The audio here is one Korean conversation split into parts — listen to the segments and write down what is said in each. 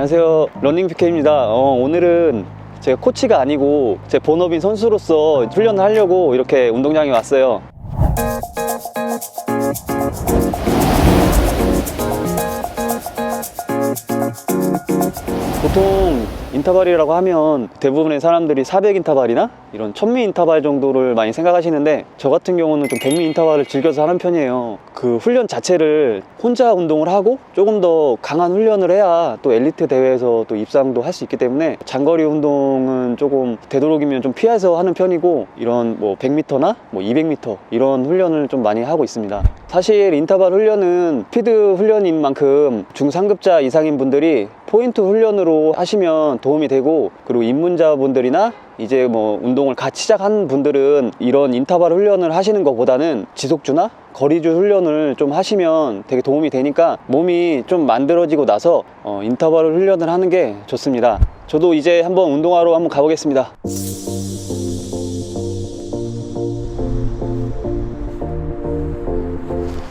안녕하세요. 러닝 PK입니다. 어, 오늘은 제가 코치가 아니고 제 본업인 선수로서 훈련을 하려고 이렇게 운동장에 왔어요. 보통 인터벌이라고 하면 대부분의 사람들이 400 인터벌이나 이런 1000미 인터벌 정도를 많이 생각하시는데 저 같은 경우는 좀 100미 인터벌을 즐겨서 하는 편이에요. 그 훈련 자체를 혼자 운동을 하고 조금 더 강한 훈련을 해야 또 엘리트 대회에서 또 입상도 할 수 있기 때문에 장거리 운동은 조금 되도록이면 좀 피해서 하는 편이고 이런 뭐 100m나 뭐 200m 이런 훈련을 좀 많이 하고 있습니다. 사실 인터벌 훈련은 피드 훈련인 만큼 중상급자 이상인 분들이 포인트 훈련으로 하시면 도움이 되고 그리고 입문자분들이나 이제 뭐 운동을 같이 시작한 분들은 이런 인터벌 훈련을 하시는 것보다는 지속주나 거리주 훈련을 좀 하시면 되게 도움이 되니까 몸이 좀 만들어지고 나서 어, 인터벌 훈련을 하는 게 좋습니다. 저도 이제 한번 운동하러 한번 가보겠습니다.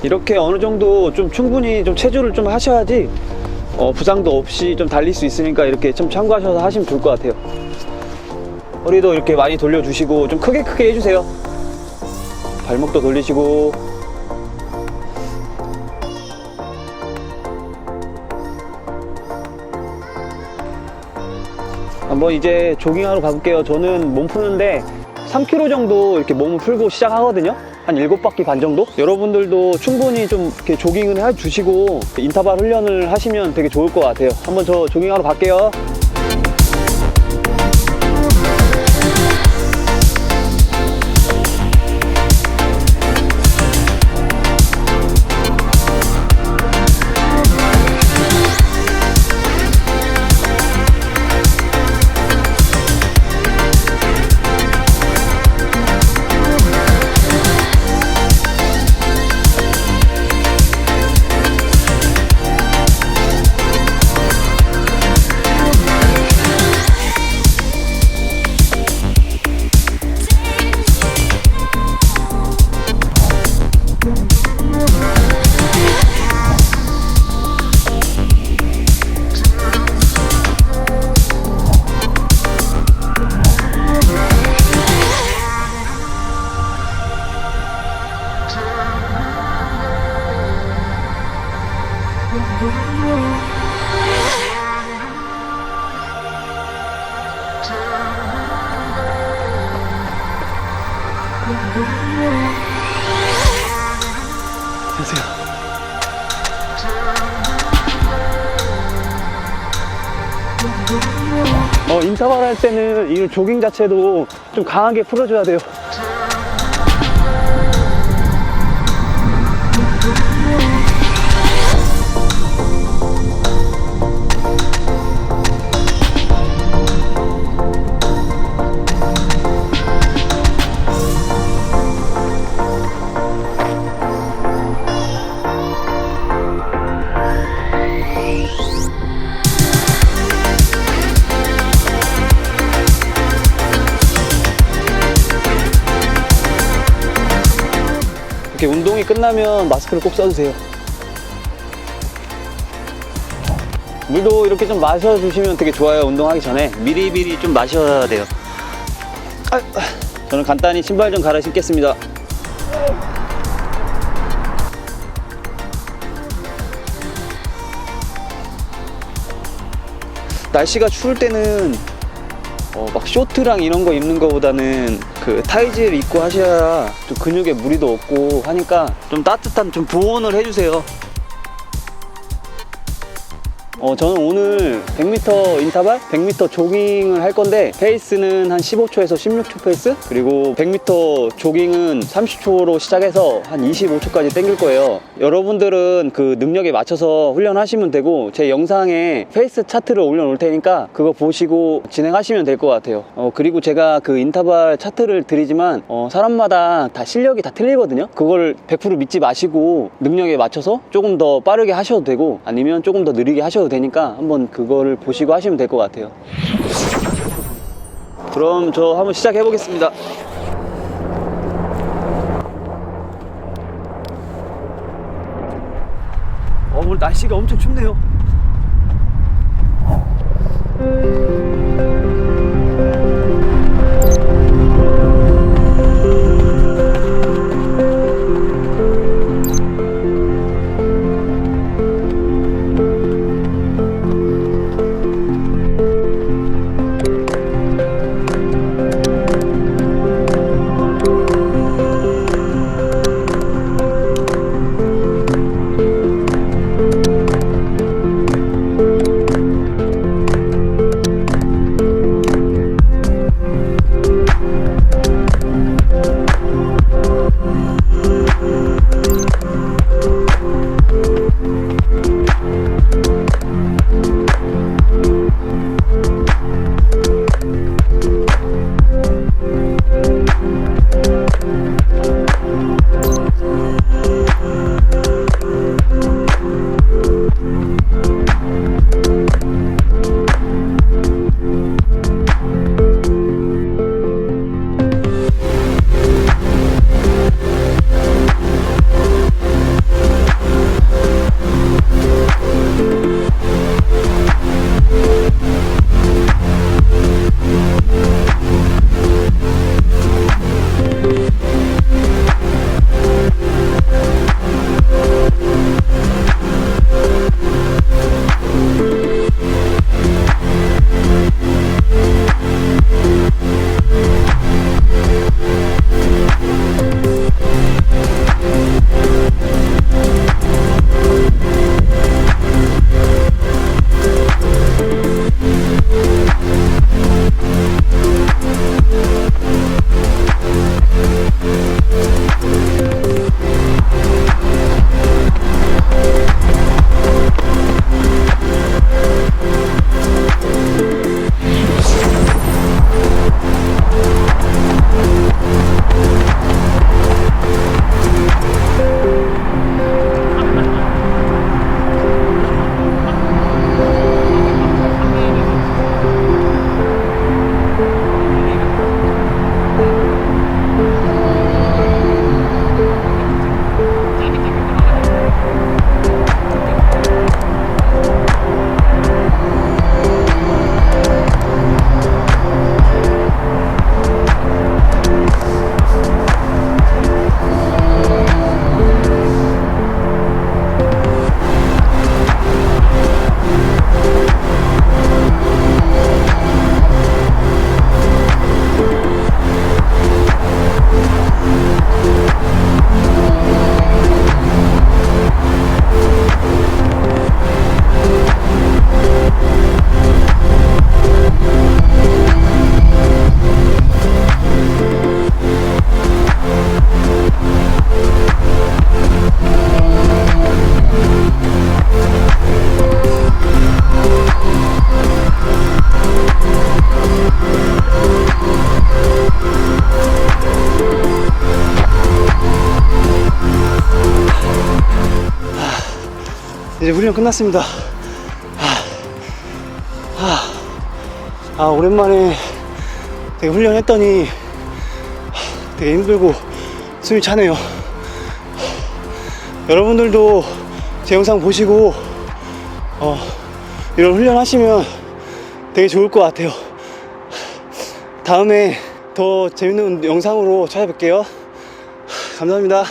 이렇게 어느 정도 좀 충분히 좀 체조를 좀 하셔야지 어, 부상도 없이 좀 달릴 수 있으니까 이렇게 좀 참고하셔서 하시면 좋을 것 같아요. 허리도 이렇게 많이 돌려주시고 좀 크게 크게 해주세요. 발목도 돌리시고 한번 이제 조깅하러 가볼게요. 저는 몸 푸는데 3km 정도 이렇게 몸을 풀고 시작하거든요. 한 7바퀴 반 정도? 여러분들도 충분히 좀 이렇게 조깅을 해주시고 인터벌 훈련을 하시면 되게 좋을 것 같아요. 한번 저 조깅하러 갈게요. 어, 인터벌 할 때는 이 조깅 자체도 좀 강하게 풀어줘야 돼요. 이렇게 운동이 끝나면 마스크를 꼭 써주세요. 물도 이렇게 좀 마셔주시면 되게 좋아요. 운동하기 전에 미리미리 좀 마셔야 돼요. 아, 저는 간단히 신발 좀 갈아 신겠습니다. 날씨가 추울 때는 어, 막 쇼트랑 이런 거 입는 거보다는 그 타이즈를 입고 하셔야 좀 근육에 무리도 없고 하니까 좀 따뜻한 좀 보온을 해주세요. 어, 저는 오늘 100m 인터벌, 100m 조깅을 할 건데 페이스는 한 15초에서 16초 페이스 그리고 100m 조깅은 30초로 시작해서 한 25초까지 땡길 거예요. 여러분들은 그 능력에 맞춰서 훈련하시면 되고 제 영상에 페이스 차트를 올려놓을 테니까 그거 보시고 진행하시면 될 것 같아요. 어, 그리고 제가 그 인터벌 차트를 드리지만 어, 사람마다 다 실력이 다 틀리거든요. 그걸 100% 믿지 마시고 능력에 맞춰서 조금 더 빠르게 하셔도 되고 아니면 조금 더 느리게 하셔도 되니까 한번 그거를 보시고 하시면 될 것 같아요. 그럼 저 한번 시작해 보겠습니다. 어, 오늘 날씨가 엄청 춥네요. 훈련 끝났습니다. 아, 아, 아, 오랜만에 되게 훈련했더니 되게 힘들고 숨이 차네요. 여러분들도 제 영상 보시고 어, 이런 훈련 하시면 되게 좋을 것 같아요. 다음에 더 재밌는 영상으로 찾아뵐게요. 감사합니다.